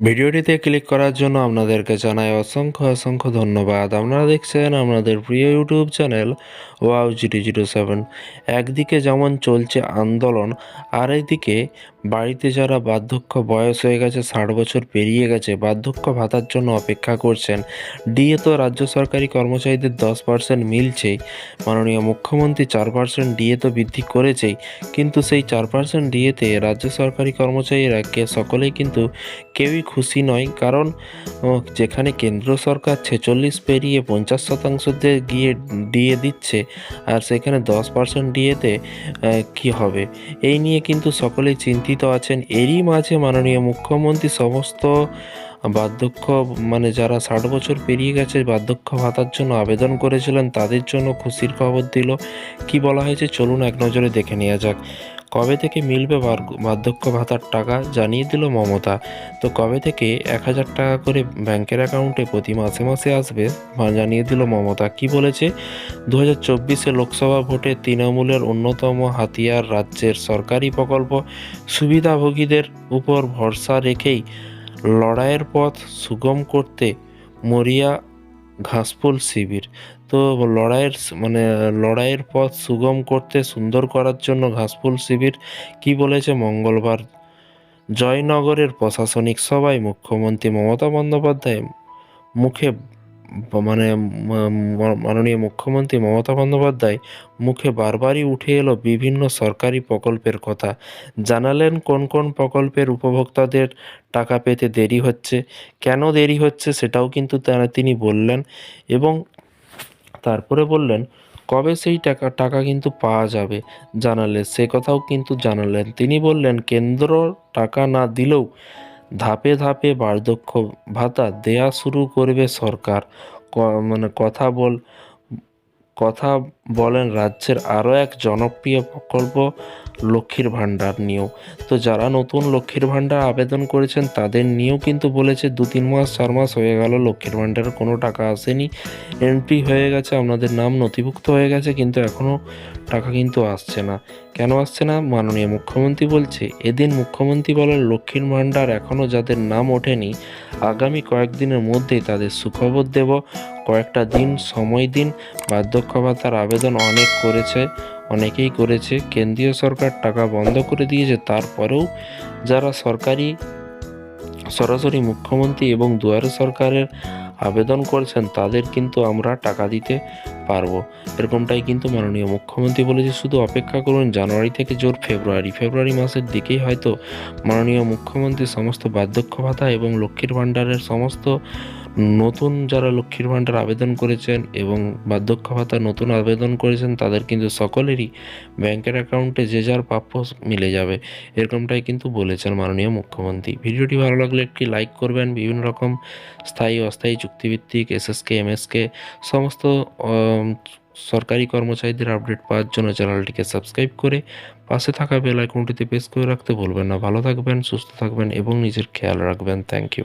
ভিডিওটিতে ক্লিক করার জন্য আপনাদেরকে জানাই অসংখ্য অসংখ্য ধন্যবাদ। আপনারা দেখছেন আপনাদের প্রিয় YouTube channel wow zero zero seven. একদিকে যেমন চলছে আন্দোলন আর একদিকে বাড়িতে যারা বার্ধক্য বয়স হয়ে গেছে, ষাট বছর পেরিয়ে গেছে, বার্ধক্য ভাতার জন্য অপেক্ষা করছেন। ডিএ তো রাজ্য সরকারি কর্মচারীদের দশ পার্সেন্ট মিলছেই। মাননীয় মুখ্যমন্ত্রী চার পার্সেন্ট ডিএ তো বৃদ্ধি করেছেই। কিন্তু সেই চার পার্সেন্ট ডিএতে রাজ্য সরকারি কর্মচারীরা কে সকলেই কিন্তু কেউই খুশি নয়। কারণ যেখানে কেন্দ্র সরকার ছেচল্লিশ পেরিয়ে পঞ্চাশ শতাংশতে গিয়ে ডিএ দিচ্ছে, আর সেখানে দশ পার্সেন্ট ডিএতে কী হবে? এই নিয়ে কিন্তু সকলেই চিন্তিত। আছেন, এরই মাঝে মাননীয় মুখ্যমন্ত্রী সমস্ত বার্ধক্য মানে যারা ষাট বছর পেরিয়ে গেছে বার্ধক্য ভাতার জন্য আবেদন করেছিলেন, তাদের জন্য খুশির খবর দিল। কি বলা হয়েছে? চলুন এক নজরে দেখে নেওয়া যাক। কবে থেকে মিলবে বার্ধক্য ভাতার টাকা জানিয়ে দিল মমতা। তো কবে থেকে এক হাজার টাকা করে ব্যাংকের অ্যাকাউন্টে প্রতি মাসে মাসে আসবে জানিয়ে দিল মমতা। কি বলেছে? দু হাজার চব্বিশে লোকসভা ভোটে তৃণমূলের অন্যতম হাতিয়ার রাজ্যের সরকারি প্রকল্প সুবিধাভোগীদের উপর ভরসা রেখেই লড়াইয়ের পথ সুগম করতে মরিয়া ঘাসফুল শিবির। তো লড়াইয়ের মানে লড়াইয়ের পথ সুগম করতে, সুন্দর করার জন্য ঘাসফুল শিবির, কি বলেছে মঙ্গলবার? জয়নগরের প্রশাসনিক সভায় মুখ্যমন্ত্রী মমতা বন্দ্যোপাধ্যায় মুখে মানে মাননীয় মুখ্যমন্ত্রী মমতা বন্দ্যোপাধ্যায় মুখে বারবারই উঠে এলো বিভিন্ন সরকারি প্রকল্পের কথা। জানালেন, কোন কোন প্রকল্পের উপভোক্তাদের টাকা পেতে দেরি হচ্ছে, কেন দেরি হচ্ছে সেটাও কিন্তু তারা, তিনি বললেন এবং তারপরে বললেন, কবে সেই টাকা টাকা কিন্তু পাওয়া যাবে? জানালেন। সে কথাও কিন্তু জানালেন। তিনি বললেন, কেন্দ্র টাকা না দিলেও ধাপে ধাপে বার্ধক্য ভাতা দেয়া শুরু করবে সরকার। মানে কথা বল, কথা বলেন রাজ্যের আরও এক জনপ্রিয় প্রকল্প, লক্ষ্মীর ভাণ্ডার নিয়েও। তো যারা নতুন লক্ষ্মীর ভাণ্ডার আবেদন করেছেন, তাদের নিয়েও কিন্তু বলেছে, দু তিন মাস, চার মাস হয়ে গেল, লক্ষ্মীর ভাণ্ডারের কোনো টাকা আসেনি। এন্ট্রি হয়ে গেছে আপনাদের নাম নথিভুক্ত হয়ে গেছে, কিন্তু এখনও টাকা কিন্তু আসছে না। কেন আসছে না? মাননীয় মুখ্যমন্ত্রী বলছে, এদিন মুখ্যমন্ত্রী বলেন লক্ষ্মীর ভাণ্ডার এখনও যাদের নাম ওঠেনি, আগামী কয়েকদিনের মধ্যেই তাদের সুখবর দেব। কয়েকটা দিন, সময় দিন। বার্ধক্য ভাতার আবেদন অনেক করেছে, অনেকেই করেছে। কেন্দ্রীয় সরকার টাকা বন্ধ করে দিয়েছে। তারপরেও যারা সরকারি, সরাসরি মুখ্যমন্ত্রী এবং দুয়ারে সরকারের আবেদন করছেন, তাদের কিন্তু আমরা টাকা দিতে পারব। এরকমটাই কিন্তু মাননীয় মুখ্যমন্ত্রী বলেছে, শুধু অপেক্ষা করুন, জানুয়ারি থেকে জোর ফেব্রুয়ারি। ফেব্রুয়ারি মাসের দিকেই হয়তো মাননীয় মুখ্যমন্ত্রী সমস্ত বার্ধক্য ভাতা এবং লক্ষ্মীর ভাণ্ডারের সমস্ত নতুন যারা লক্ষ্মীর ভাণ্ডার আবেদন করেছেন এবং বার্ধক্য ভাতা নতুন আবেদন করেছেন, তাদের কিন্তু সকলেরই ব্যাংকের অ্যাকাউন্টে যে যার প্রাপ্য মিলে যাবে, এরকমটাই কিন্তু বলেছেন মাননীয় মুখ্যমন্ত্রী। ভিডিওটি ভালো লাগলে একটি লাইক করবেন। বিভিন্ন রকম স্থায়ী অস্থায়ী চুক্তিভিত্তিক, এসএসকে, এমএসকে, সমস্ত সরকারি কর্মচারীদের আপডেট পাওয়ার জন্য চ্যানেলটিকে সাবস্ক্রাইব করে পাশে থাকা বেল আইকনটিতে প্রেস করে রাখতে ভুলবেন না। ভালো থাকবেন, সুস্থ থাকবেন এবং নিজের খেয়াল রাখবেন। Thank you.